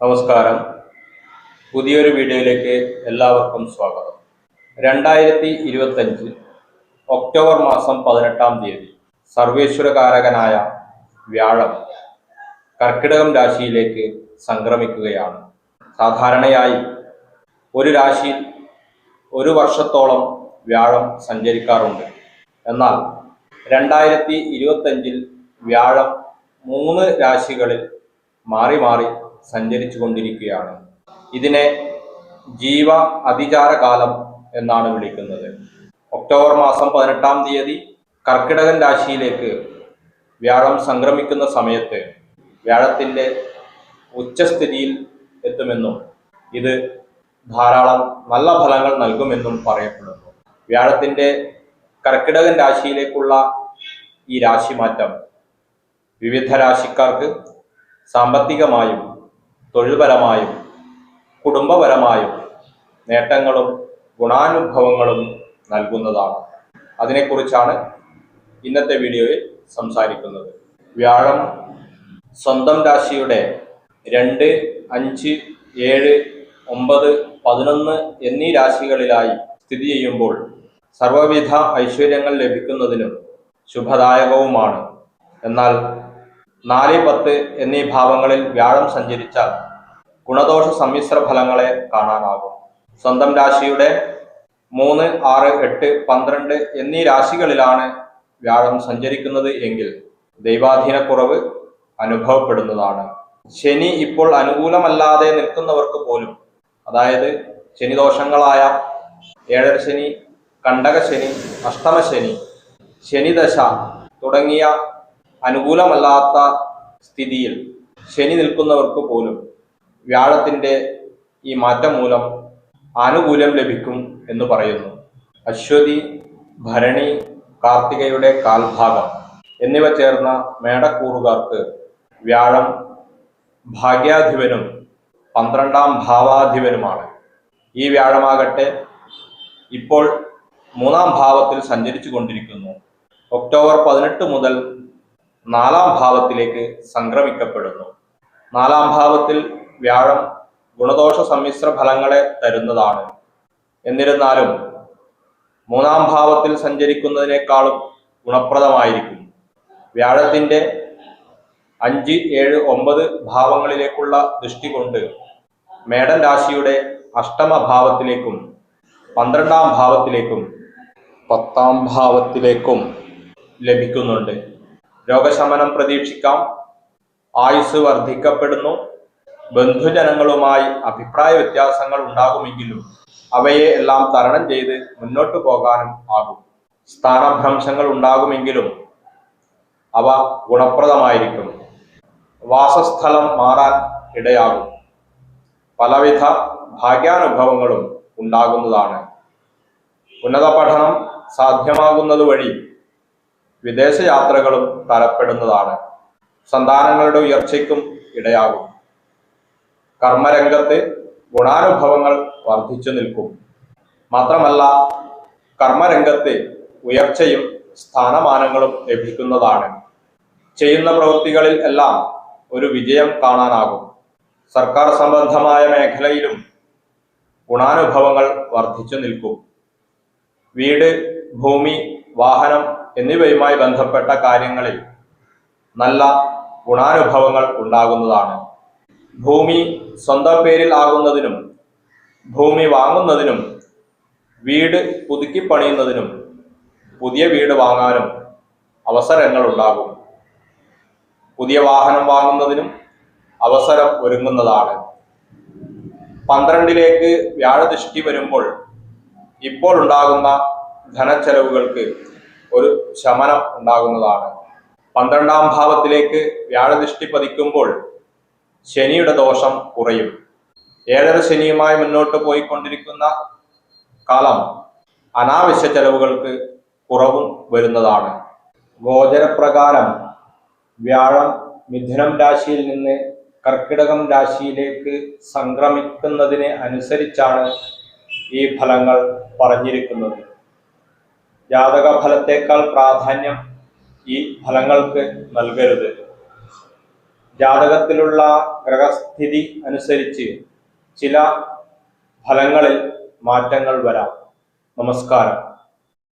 നമസ്കാരം. പുതിയൊരു വീഡിയോയിലേക്ക് എല്ലാവർക്കും സ്വാഗതം. രണ്ടായിരത്തി ഇരുപത്തഞ്ച് ഒക്ടോബർ മാസം പതിനെട്ടാം തീയതി സർവേശ്വരകാരകനായ വ്യാഴം കർക്കിടകം രാശിയിലേക്ക് സംക്രമിക്കുകയാണ്. സാധാരണയായി ഒരു രാശിയിൽ ഒരു വർഷത്തോളം വ്യാഴം സഞ്ചരിക്കാറുണ്ട്. എന്നാൽ രണ്ടായിരത്തി ഇരുപത്തഞ്ചിൽ വ്യാഴം മൂന്ന് രാശികളിൽ മാറി മാറി സഞ്ചരിച്ചു കൊണ്ടിരിക്കുകയാണ് ഇതിനെ ജീവ അതിചാര കാലം എന്നാണ് വിളിക്കുന്നത്. ഒക്ടോബർ മാസം പതിനെട്ടാം തീയതി കർക്കിടകൻ രാശിയിലേക്ക് വ്യാഴം സംക്രമിക്കുന്ന സമയത്ത് വ്യാഴത്തിന്റെ ഉച്ചസ്ഥിതിയിൽ എത്തുമെന്നും ഇത് ധാരാളം നല്ല ഫലങ്ങൾ നൽകുമെന്നും പറയപ്പെടുന്നു. വ്യാഴത്തിന്റെ കർക്കിടകൻ രാശിയിലേക്കുള്ള ഈ രാശിമാറ്റം വിവിധ രാശിക്കാർക്ക് സാമ്പത്തികമായും തൊഴിൽപരമായും കുടുംബപരമായും നേട്ടങ്ങളും ഗുണാനുഭവങ്ങളും നൽകുന്നതാണ്. അതിനെക്കുറിച്ചാണ് ഇന്നത്തെ വീഡിയോയിൽ സംസാരിക്കുന്നത്. വ്യാഴം സ്വന്തം രാശിയുടെ രണ്ട് അഞ്ച് ഏഴ് ഒമ്പത് പതിനൊന്ന് എന്നീ രാശികളിലായി സ്ഥിതി ചെയ്യുമ്പോൾ സർവവിധ ഐശ്വര്യങ്ങൾ ലഭിക്കുന്നതിനും ശുഭദായകവുമാണ്. എന്നാൽ നാല് പത്ത് എന്നീ ഭാവങ്ങളിൽ വ്യാഴം സഞ്ചരിച്ചാൽ ഗുണദോഷ സമ്മിശ്ര ഫലങ്ങളെ കാണാനാകും. സ്വന്തം രാശിയുടെ മൂന്ന് ആറ് എട്ട് പന്ത്രണ്ട് എന്നീ രാശികളിലാണ് വ്യാഴം സഞ്ചരിക്കുന്നത് എങ്കിൽ ദൈവാധീനക്കുറവ് അനുഭവപ്പെടുന്നതാണ്. ശനി ഇപ്പോൾ അനുകൂലമല്ലാതെ നിൽക്കുന്നവർക്ക് പോലും അതായത് ശനിദോഷങ്ങളായ ഏഴര ശനി കണ്ടകശനി അഷ്ടമശനി ശനിദശ തുടങ്ങിയ അനുകൂലമല്ലാത്ത സ്ഥിതിയിൽ ശനി നിൽക്കുന്നവർക്ക് പോലും വ്യാഴത്തിന്റെ ഈ മാറ്റം മൂലം ആനുകൂല്യം ലഭിക്കും എന്ന് പറയുന്നു. അശ്വതി ഭരണി കാർത്തികയുടെ കാൽഭാഗം എന്നിവ ചേർന്ന മേടക്കൂറുകാർക്ക് വ്യാഴം ഭാഗ്യാധിപനും പന്ത്രണ്ടാം ഭാവാധിപനുമാണ്. ഈ വ്യാഴമാകട്ടെ ഇപ്പോൾ മൂന്നാം ഭാവത്തിൽ സഞ്ചരിച്ചു കൊണ്ടിരിക്കുന്നു ഒക്ടോബർ പതിനെട്ട് മുതൽ നാലാം ഭാവത്തിലേക്ക് സംക്രമിക്കപ്പെടുന്നു. നാലാം ഭാവത്തിൽ വ്യാഴം ഗുണദോഷ സമ്മിശ്ര ഫലങ്ങളെ തരുന്നതാണ്. എന്നിരുന്നാലും മൂന്നാം ഭാവത്തിൽ സഞ്ചരിക്കുന്നതിനേക്കാളും ഗുണപ്രദമായിരിക്കും. വ്യാഴത്തിന്റെ അഞ്ച് ഏഴ് ഒമ്പത് ഭാവങ്ങളിലേക്കുള്ള ദൃഷ്ടി കൊണ്ട് മേടൻ രാശിയുടെ അഷ്ടമ ഭാവത്തിലേക്കും പന്ത്രണ്ടാം ഭാവത്തിലേക്കും പത്താം ഭാവത്തിലേക്കും ലഭിക്കുന്നുണ്ട്. രോഗശമനം പ്രതീക്ഷിക്കാം. ആയുസ് വർദ്ധിക്കപ്പെടുന്നു. ബന്ധുജനങ്ങളുമായി അഭിപ്രായ വ്യത്യാസങ്ങൾ ഉണ്ടാകുമെങ്കിലും അവയെ എല്ലാം തരണം ചെയ്ത് മുന്നോട്ടു പോകാനും ആകും. സ്ഥാനഭ്രംശങ്ങൾ ഉണ്ടാകുമെങ്കിലും അവ ഗുണപ്രദമായിരിക്കും. വാസസ്ഥലം മാറാൻ ഇടയാകും. പലവിധ ഭാഗ്യാനുഭവങ്ങളും ഉണ്ടാകുന്നതാണ്. ഉന്നത പഠനം സാധ്യമാകുന്നത് വഴി വിദേശയാത്രകളും തരപ്പെടുന്നതാണ്. സന്താനങ്ങളുടെ ഉയർച്ചയ്ക്കും ഇടയാകും. കർമ്മരംഗത്ത് ഗുണാനുഭവങ്ങൾ വർദ്ധിച്ചു നിൽക്കും. മാത്രമല്ല കർമ്മരംഗത്ത് ഉയർച്ചയും സ്ഥാനമാനങ്ങളും ലഭിക്കുന്നതാണ്. ചെയ്യുന്ന പ്രവൃത്തികളിൽ എല്ലാം ഒരു വിജയം കാണാനാകും. സർക്കാർ സംബന്ധമായ മേഖലയിലും ഗുണാനുഭവങ്ങൾ വർദ്ധിച്ചു നിൽക്കും. വീട് ഭൂമി വാഹനം എന്നിവയുമായി ബന്ധപ്പെട്ട കാര്യങ്ങളിൽ നല്ല ഗുണാനുഭവങ്ങൾ ഉണ്ടാകുന്നതാണ്. ഭൂമി സ്വന്തം പേരിൽ ആകുന്നതിനും ഭൂമി വാങ്ങുന്നതിനും വീട് പുതുക്കി പണിയുന്നതിനും പുതിയ വീട് വാങ്ങാനും അവസരങ്ങൾ ഉണ്ടാകും. പുതിയ വാഹനം വാങ്ങുന്നതിനും അവസരം ഒരുങ്ങുന്നതാണ്. പന്ത്രണ്ടിലേക്ക് വ്യാഴദൃഷ്ടി വരുമ്പോൾ ഇപ്പോൾ ഉണ്ടാകുന്ന ധനച്ചെലവുകൾക്ക് ഒരു ശമനം ഉണ്ടാകുന്നതാണ്. പന്ത്രണ്ടാം ഭാവത്തിലേക്ക് വ്യാഴദൃഷ്ടി പതിക്കുമ്പോൾ ശനിയുടെ ദോഷം കുറയും. ഏഴര ശനിയുമായി മുന്നോട്ട് പോയിക്കൊണ്ടിരിക്കുന്ന കാലം അനാവശ്യ ചെലവുകൾക്ക് കുറവും വരുന്നതാണ്. ഗോചരപ്രകാരം വ്യാഴം മിഥുനം രാശിയിൽ നിന്ന് കർക്കിടകം രാശിയിലേക്ക് സംക്രമിക്കുന്നതിന് അനുസരിച്ചാണ് ഈ ഫലങ്ങൾ പറഞ്ഞിരിക്കുന്നത്. ജാതക ഫലത്തേക്കാൾ പ്രാധാന്യം ഈ ഫലങ്ങൾക്ക് നൽകരുത്. ജാതകത്തിലുള്ള ഗ്രഹസ്ഥിതി അനുസരിച്ച് ചില ഫലങ്ങളിൽ മാറ്റങ്ങൾ വരാം. നമസ്കാരം.